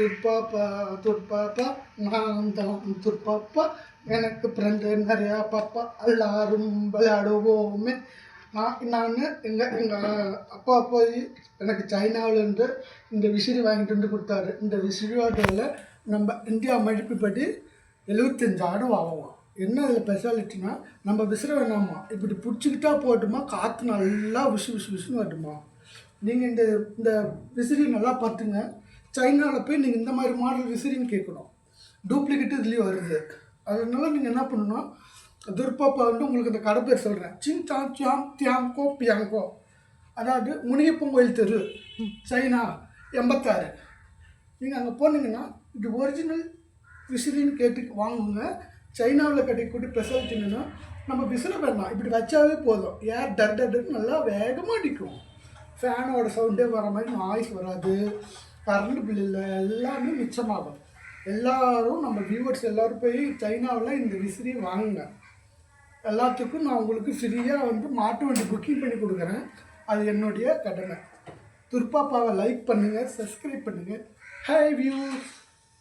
துர்பாப்பா துர்பாப்பா நான் தான் துர்பாப்பா எனக்கு ஃப்ரெண்டு நிறையா பாப்பா எல்லாரும் விளையாடுவோமே. நான் நான் எங்கள் எங்கள் அப்பா போய் எனக்கு சைனாவிலேருந்து இந்த விசிறி வாங்கிட்டு வந்து கொடுத்தாரு. இந்த விசிறியோட நம்ம இந்தியா மதிப்புப்படி எழுபத்தஞ்சு ஆடு வாங்குவோம். என்ன இதில் ஸ்பெஷாலிட்டினா நம்ம விசிற வேணாமா இப்படி பிடிச்சிக்கிட்டா போட்டுமா காற்று நல்லா விசு விசு விசுன்னு வருமா நீங்கள் இந்த இந்த விசிறி நல்லா பார்த்துங்க. சைனாவில் போய் நீங்கள் இந்த மாதிரி மாடல் விசிறின்னு கேட்கணும். டூப்ளிகேட் இதுலேயும் வருது. அதனால நீங்கள் என்ன பண்ணணும்? துர்பாப்பா வந்து உங்களுக்கு இந்த கடை பேர் சொல்கிறேன் சிங் சாங் தியாங்கோ பியாங்கோ அதாவது முனியப்பன் கோயில் தெரு. சைனா எண்பத்தாறு. நீங்கள் அங்கே போனீங்கன்னா இது ஒரிஜினல் விசிறின்னு கேட்டு வாங்குங்க. சைனாவில் கிடைக்கக்கூடிய ஸ்பெஷாலிட்டி என்னன்னா நம்ம விசிற பண்ணலாம். இப்படி வச்சாவே போதும். ஏர் டர் டர்னு நல்லா வேகமாக அடிக்கும். ஃபேனோட சவுண்டே வர மாதிரி நாய்ஸ் வராது. கரண்ட் பில் இல்லை. எல்லாமே மிச்சமாகும். எல்லாரும் நம்ம வியூவர்ஸ் எல்லோரும் போய் சைனாவில் இந்த விசிறி வாங்குங்க. எல்லாத்துக்கும் நான் உங்களுக்கு ஃப்ரீயாக வந்து மாட்டு வண்டி புக்கிங் பண்ணி கொடுக்குறேன். அது என்னுடைய கடமை. துர்பாப்பாவை லைக் பண்ணுங்கள் சப்ஸ்கிரைப் பண்ணுங்கள் ஹை வியூஸ்